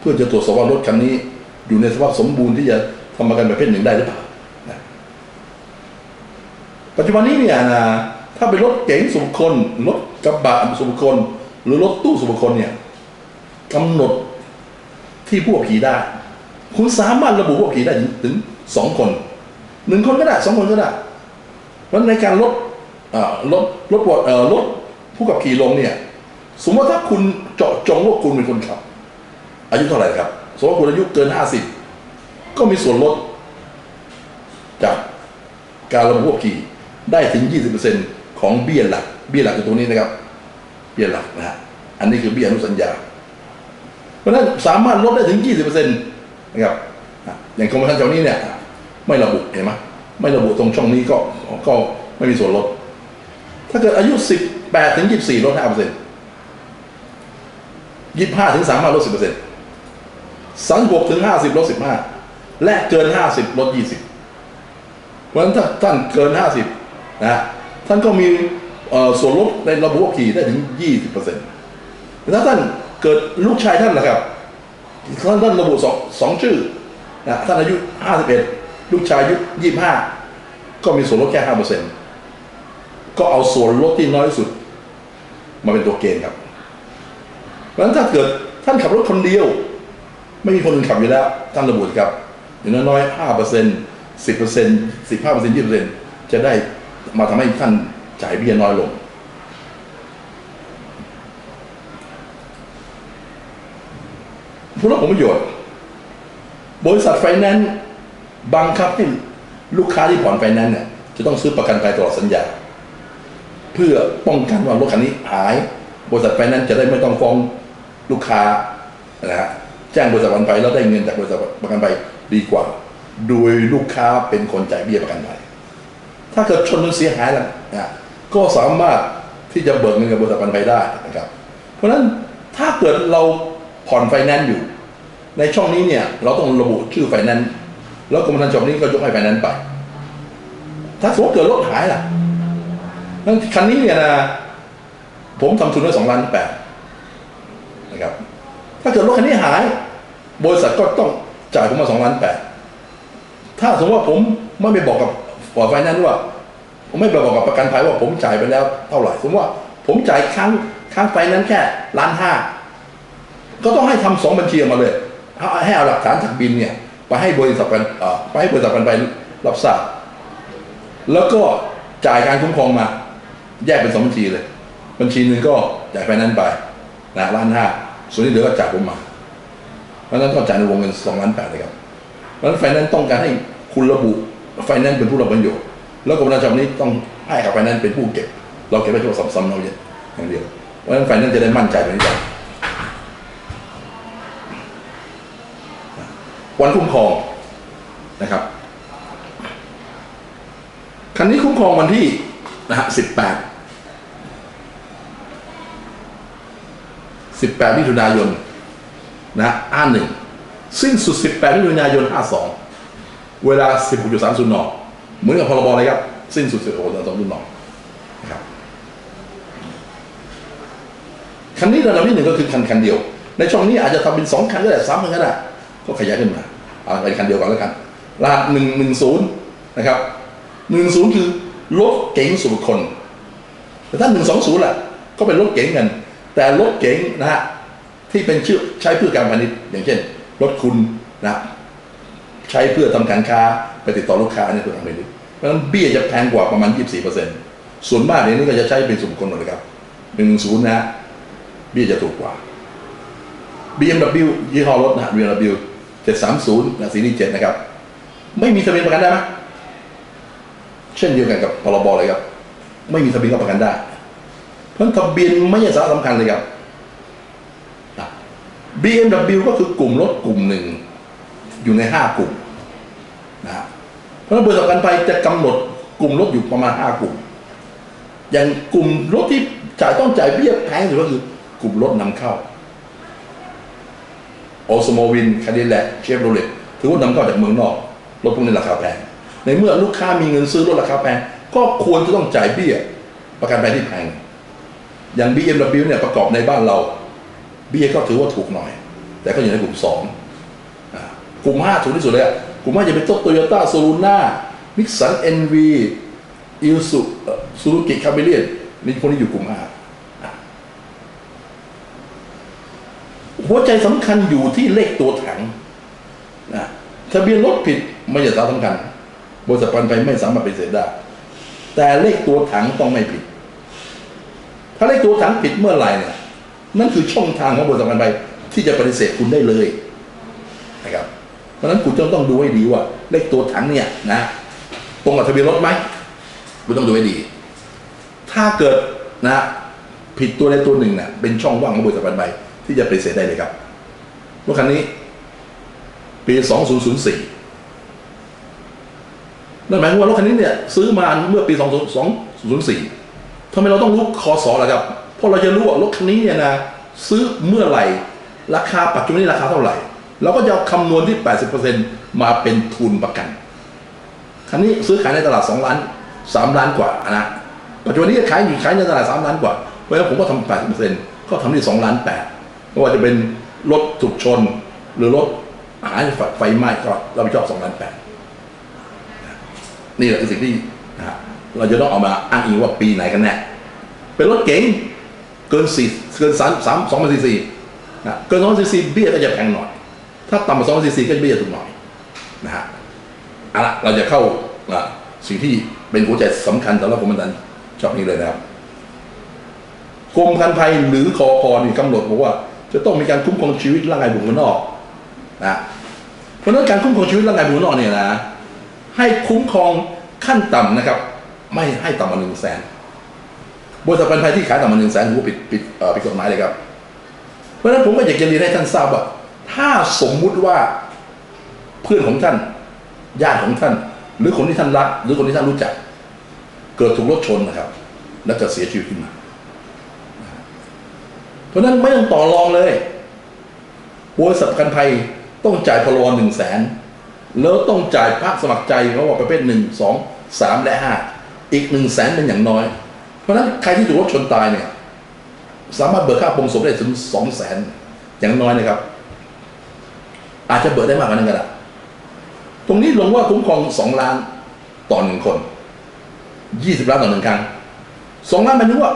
เพื่อจะตรวจสอบว่ารถคันนี้ อยู่ในสภาพสมบูรณ์ที่จะทำประกันประเภทหนึ่งได้หรือเปล่านะปัจจุบันนี้เนี่ยนะถ้าเป็นรถเก๋งส่วนบุคคลรถกระบะส่วนบุคคล หรือรถตู้ส่วนบุคคลเนี่ยกำหนดที่ผู้ขับขี่ได้ คุณสามารถระบุผู้ขับขี่ได้ถึงสองคนหนึ่งคนก็ได้สองคนก็ได้เพราะในการลดลดลดเอ่อลดผู้ขับขี่ลงเนี่ย สมมติว่าถ้าคุณเจาะจงว่าคุณเป็นคนขับ อายุเท่าไหร่ครับสมมติว่าคุณอายุเกินห้าสิบก็มีส่วนลด จากการระบุผู้ขับขี่ได้ถึง 20%ของเบี้ยหลัก เบี้ยหลักคือตรงนี้นะครับ เบี้ยหลักนะฮะ อันนี้คือเบี้ยอนุสัญญา เพราะฉะนั้นสามารถลดได้ถึง 20%นะครับ อย่างกรมธรรม์แถวนี้เนี่ย ไม่ระบุเห็นไหมไม่ระบุตรงช่องนี้ก็ก็ไม่มีส่วนลด ถ้าเกิดอายุ 18 ถึง 24 ลด 5% 25 ถึง 3 ลด 10% 36ถึง50ลด15และเกิน50ลด20เพราะฉะนั้นถ้าท่านเกิน50นะท่านก็มีส่วนลดในระบบขี่ได้ถึง20%แต่ถ้าท่านเกิดลูกชายท่านนะครับท่านท่านระบุสองสองชื่อนะท่านอายุ51ลูกชายอายุ25ก็มีส่วนลดแค่5%ก็เอาส่วนลดที่น้อยที่สุด มาเป็นตัวเกณฑ์ครับเพราะฉะนั้นถ้าเกิดท่านขับรถคนเดียว ไม่มีคนอื่นขับอยู่แล้วท่านระบุสิครับอย่างน้อยๆห้าเปอร์เซ็นต์สิบเปอร์เซ็นต์สิบห้าเปอร์เซ็นต์ยี่เปอร์เซ็นต์จะได้มาทำให้ท่านจ่ายเบี้ยน้อยลง ผู้รับผลประโยชน์ บริษัทไฟแนนซ์บังคับให้ลูกค้าที่ผ่อนไฟแนนซ์เนี่ยจะต้องซื้อประกันภัยตลอดสัญญา เพื่อป้องกันว่ารถคันนี้หาย บริษัทไฟแนนซ์จะได้ไม่ต้องฟ้องลูกค้านะฮะ แจ้งบริษัทประกันภัยแล้วได้เงินจากบริษัทประกันภัยดีกว่า โดยลูกค้าเป็นคนจ่ายเบี้ยประกันภัย ถ้าเกิดชนจนเสียหายแล้วนะก็สามารถที่จะเบิกเงินกับบริษัทประกันภัยได้นะครับ เพราะฉะนั้นถ้าเกิดเราผ่อนไฟแนนซ์อยู่ ในช่องนี้เนี่ยเราต้องระบุชื่อไฟแนนซ์แล้วกรมธรรม์ฉบับนี้ก็ยกให้ไฟแนนซ์ไป ถ้าสมมติเกิดรถหายล่ะนั้นคันนี้เนี่ยนะผมทำทุนไว้สองล้านแปดนะครับ ถ้าเกิดรถคันนี้หาย บริษัทก็ต้องจ่ายผมมาสองล้านแปดถ้าสมมติว่าผมไม่ไปบอกกับฝ่ายไฟแนนซ์ว่า ผมไม่ไปบอกกับประกันภัยว่าผมจ่ายไปแล้วเท่าไหร่สมมติว่าผมจ่ายครั้งครั้งไฟนนซ์แค่ล้านห้าก็ต้องให้ทำสองบัญชีมาเลยให้เอาหลักฐานจากบินเนี่ย ไปให้บริษัทกันไปให้บริษัทกันไปรับทราบแล้วก็จ่ายการคุ้มครองมา แยกเป็นสองบัญชีเลย บัญชีหนึ่งก็จ่ายไฟนนซ์ไปนะล้านห้า ส่วนที่เหลือก็จ่ายผมมา เพราะฉะนั้นต้องจ่ายในวงเงินสองล้านแปดเลยครับ เพราะฉะนั้นไฟแนนซ์ต้องการให้คุณระบุไฟแนนซ์เป็นผู้รับประโยชน์ แล้วกรมธรรม์ฉบับนี้ต้องให้กับไฟแนนซ์เป็นผู้เก็บ เราเก็บไว้เฉพาะซ้ำๆเราเยอย่างเดียว เพราะฉะนั้นไฟแนนซ์จะได้มั่นใจตรงนี้ได้วันคุ้มครองนะครับคันนี้คุ้มครองวันที่นะฮะสิบแปด สิบแปดมิถุนายนนะฮะห้าหนึ่งสิ้นสุดสิบแปดมิถุนายนห้าสองเวลาสิบหกจุดสามศูนเหมือนกับพรบเลยครับ สิ้นสุดสิบหกจุดสามศูนนะครับคันนี้ระดับที่หนึ่งก็คือคันคันเดียว ในช่องนี้อาจจะทำเป็นสองคันก็ได้สามคันก็ได้ ก็ขยายขึ้นมาเอาเป็นคันเดียวก่อนแล้วกันรหัสหนึ่งหนึ่งศูนย์นะครับหนึ่งศูนย์คือรถเก๋งส่วนบุคคลแต่ถ้าหนึ่งสองศูนย์ล่ะ ก็เป็นรถเก๋งกัน แต่รถเก๋งนะฮะที่เป็นชื่อใช้เพื่อการพาณิชย์อย่างเช่น รถคุณนะใช้เพื่อทำการค้าไปติดต่อลูกค้าอันนี้เพื่อการพาณิชย์เพราะฉะนั้นเบี้ยจะแพงกว่าประมาณ 24%ส่วนมากเดี๋ยนี้ก็จะใช้เป็นส่วนคคลหมดเลยครับหนึ่งศูนย์นะฮะเบี้ยจะถูกกว่า BMW ยี่ห้อรถนะฮะ BMW 730นะซีรีส์7นะครับ ไม่มีทะเบียนประกันได้ไหมเช่นเดียวกันกับพรบเลยครับ ไม่มีทะเบียนก็ประกันได้ เพราะทะเบียนไม่ใช่สาระสำคัญเลยครับ BMW ก็คือกลุ่มรถกลุ่มหนึ่ง อยู่ในห้ากลุ่มนะเพราะนั้นบริษัทประกันภัยจะกำหนดกลุ่มรถอยู่ประมาณห้ากลุ่ม อย่างกลุ่มรถที่จ่ายต้องจ่ายเบี้ยแพงสุดก็คือกลุ่มรถนำเข้าโอสโมวินคาดิแลกเชฟโรเลตถือว่านำเข้าจากเมืองนอกรถพวกนี้ราคาแพง ในเมื่อลูกค้ามีเงินซื้อรถราคาแพง ก็ควรจะต้องจ่ายเบี้ย ประกันภัยที่แพง อย่าง BMW เนี่ยประกอบในบ้านเราเบี้ยก็ถือว่าถูกหน่อย แต่ก็อยู่ในกลุ่มสองกลุ่มห้าถูกที่สุดเลยอะกลุ่มห้าจะเป็นโตโยต้าโซลูน่านิสสันเอ็นวีอิลสุซูรุกิคาเมเลียนนี่พวกนี้อยู่กลุ่มห้าหัวใจสำคัญอยู่ที่เลขตัวถังนะทะเบียนรถผิดไม่ใช่สาระสำคัญบริษัทปันภัยไม่สามารถปฏิเสธได้แต่เลขตัวถังต้องไม่ผิด ถ้าเลขตัวถังผิดเมื่อไหร่เนี่ยนั่นคือช่องทางของบริษัทประกันที่จะปฏิเสธคุณได้เลยนะครับเพราะฉะนั้นคุณจะต้องดูให้ดีว่า เลขตัวถังเนี่ยนะตรงกับทะเบียนรถไหมคุณต้องดูให้ดี ถ้าเกิดนะผิดตัวใดตัวหนึ่งเนี่ยเป็นช่องว่างของบริษัทประกันที่จะปฏิเสธได้เลยครับรถคันนี้ ปี 2004นั่นหมายความว่ารถคันนี้เนี่ยซื้อมาเมื่อปี 2004 ทำไมเราต้องรู้คอสอล่ะครับ เพราะเราจะรู้ว่ารถคันนี้เนี่ยนะซื้อเมื่อไหร่ราคาปัจจุบันนี้ราคาเท่าไหร่ เราก็จะเอาคำนวณที่ 80%มาเป็นทุนประกัน คันนี้ซื้อขายในตลาด 2 ล้าน 3 ล้านกว่านะปัจจุบันนี้ขายอยู่ขายในตลาด 3 ล้านกว่าเพราะฉะนั้นผมก็ทำ 80%ก็ทำที่ 2 ล้าน8ไม่ว่าจะเป็นรถถูกชนหรือรถหายไฟไหม้ก็เราไปชอบ2ล้าน8นี่แหละคือสิ่งที่นะฮะ เราจะต้องเอามาอ้างอิงว่าปีไหนกันแน่เป็นรถเก๋งเกินสี่เกินสามสามสองพันซีซีนะเกินสองพันซีซีเบี้ยก็จะแพงหน่อย ถ้าต่ำกว่าสองพันซีซีก็เบี้ยถูกหน่อยนะฮะเอาละเราจะเข้าสิ่งที่เป็นหัวใจสำคัญสำหรับกรมธรรม์ชอบนี้เลยนะครับกรมการภัยหรือคอพนี่กำหนดบอกว่า จะต้องมีการคุ้มครองชีวิตร่างกายบุคคลนอกนะเพราะนั้นการคุ้มครองชีวิตร่างกายบุคคลนอกเนี่ยนะให้คุ้มครองขั้นต่ำนะครับ ไม่ให้ต่ำกว่าหนึ่งแสนบริษัทประกันภัยที่ขายต่ำกว่าหนึ่งแสนถือว่าผิดผิดเอ่อผิดกฎหมายเลยครับ เพราะฉะนั้นผมก็อยากจะเรียนให้ท่านทราบว่า ถ้าสมมุติว่าเพื่อนของท่านญาติของท่าน หรือคนที่ท่านรัก หรือคนที่ท่านรู้จัก เกิดถูกรถชนนะครับ แล้วก็เสียชีวิตขึ้นมา เพราะฉะนั้นไม่ต้องต่อรองเลยบริษัทประกันภัยต้องจ่ายพลวหนึ่งแสนแล้วต้องจ่ายภาคสมัครใจเขาว่าประเภทหนึ่งสองสามและห้า อีกหนึ่งแสนเป็นอย่างน้อย เพราะฉะนั้นใครที่ถูกรถชนตายเนี่ย สามารถเบิกค่าปรงศพได้ถึงสองแสนอย่างน้อยนะครับ อาจจะเบิกได้มากกว่านั้นก็ได้ตรงนี้ลงว่าคุ้มครองสองล้านต่อหนึ่งคนยี่สิบล้านต่อหนึ่งครั้งสองล้านหมายถึงว่า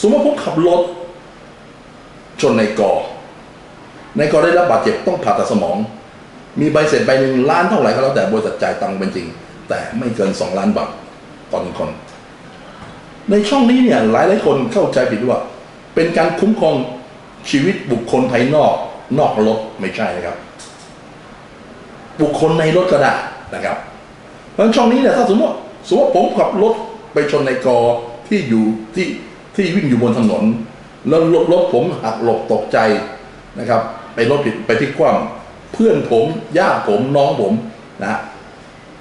สมมติผมขับรถชนในกอ ในกอได้รับบาดเจ็บต้องผ่าตัดสมอง มีใบเสร็จใบหนึ่งล้านเท่าไหร่ก็แล้วแต่บริษัทจ่ายตังค์เป็นจริง แต่ไม่เกินสองล้านบาท ต่อหนึ่งคนในช่องนี้เนี่ยหลายหลายคนเข้าใจผิดว่า เป็นการคุ้มครองชีวิตบุคคลภายนอกนอกรถไม่ใช่นะครับ บุคคลในรถก็ได้นะครับ เพราะช่องนี้เนี่ยถ้าสมมติสมมติผมขับรถไปชนในกอที่อยู่ที่ที่วิ่งอยู่บนถนน แล้วรถรถผมหักหลบตกใจนะครับ ไปรถผิดไปที่คว่ำเพื่อนผมญาติผมน้องผมนะฮะ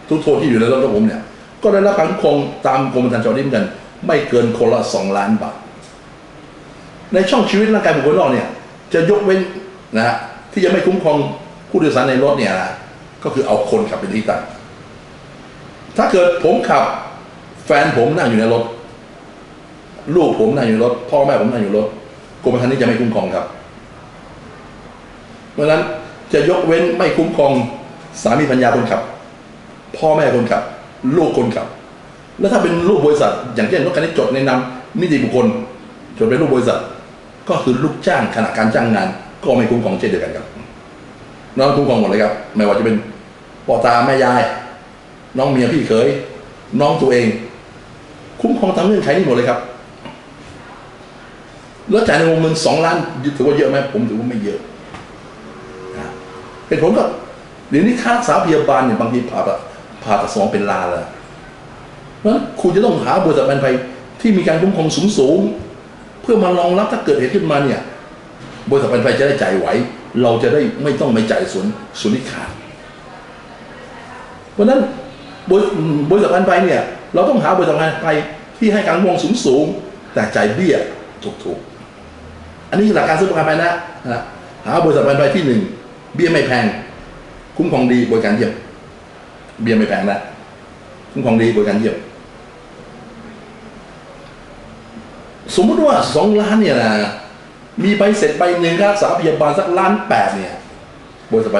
ทุกโทษที่อยู่ในรถผมเนี่ย ก็ได้รับการคุ้มครองตามกรมธรรม์ชาวดิ้นกัน ไม่เกินคนละสองล้านบาท ในช่องชีวิตร่างกายบุคคลนอกเนี่ยจะยกเว้นนะฮะที่จะไม่คุ้มครองผู้โดยสารในรถเนี่ยนะก็คือเอาคนขับเป็นที่ตั้งถ้าเกิดผมขับแฟนผมนั่งอยู่ในรถ ลูกผมนั่งอยู่รถ พ่อแม่ผมนั่งอยู่รถกรมธรรม์นี้จะไม่คุ้มครองครับ เพราะฉะนั้นจะยกเว้นไม่คุ้มครองสามีภรรยาคนขับ พ่อแม่คนขับ ลูกคนขับ แล้วถ้าเป็นลูกบริษัท อย่างเช่นรถคันนี้จดในนามนิติบุคคลจดเป็นลูกบริษัท ก็คือลูกจ้างขณะการจ้างงาน ก็ไม่คุ้มครองเช่นเดียวกันครับน้องคุ้มครองหมดเลยครับ ไม่ว่าจะเป็นพ่อตาแม่ยาย น้องเมียพี่เขยน้องตัวเอง คุ้มครองตามเงื่อนไขนี้หมดเลยครับแล้วจ่ายในวงเงินสองล้านถือว่าเยอะไหมผมถือว่าไม่เยอะนะเป็นผลก็เดี๋ยวนี้ค่ารักษาพยาบาลเนี่ยบางทีผ่าตัด ผ่าตัดสมองเป็นลาแล้วเพราะฉะคุณจะต้องหาบริษัทประกันภัยที่มีการคุ้มครองสูงสูงเพื่อมารองรับถ้าเกิดเหตุขึ้นมาเนี่ย บริษัทประกันภัยจะได้จ่ายไหว เราจะได้ไม่ต้องไปจ่ายส่วนส่วนที่ขาดเพราะนั้นบริบษัทประกันภัยเนี่ยเราต้องหาบริษัทประกันภัยที่ให้การคุ้มครองสูงสูงแต่จ่ายเบี้ยถูกๆอันนี้หลักการซื้อประกันภัยนะนะหาบริษัทประกันภัยที่หนึ่งเบี้ยไม่แพงคุ้มครองดีบริการเยี่ยม เบียร์ไม่แพงนะคุ้มครองดีบริการเยี่ยมสมมติว่าสองล้านเนี่ยนะมีใบเสร็จใบหนึ่งค่ารักษาพยาบาลสักล้านแปดเนี่ยบริษัท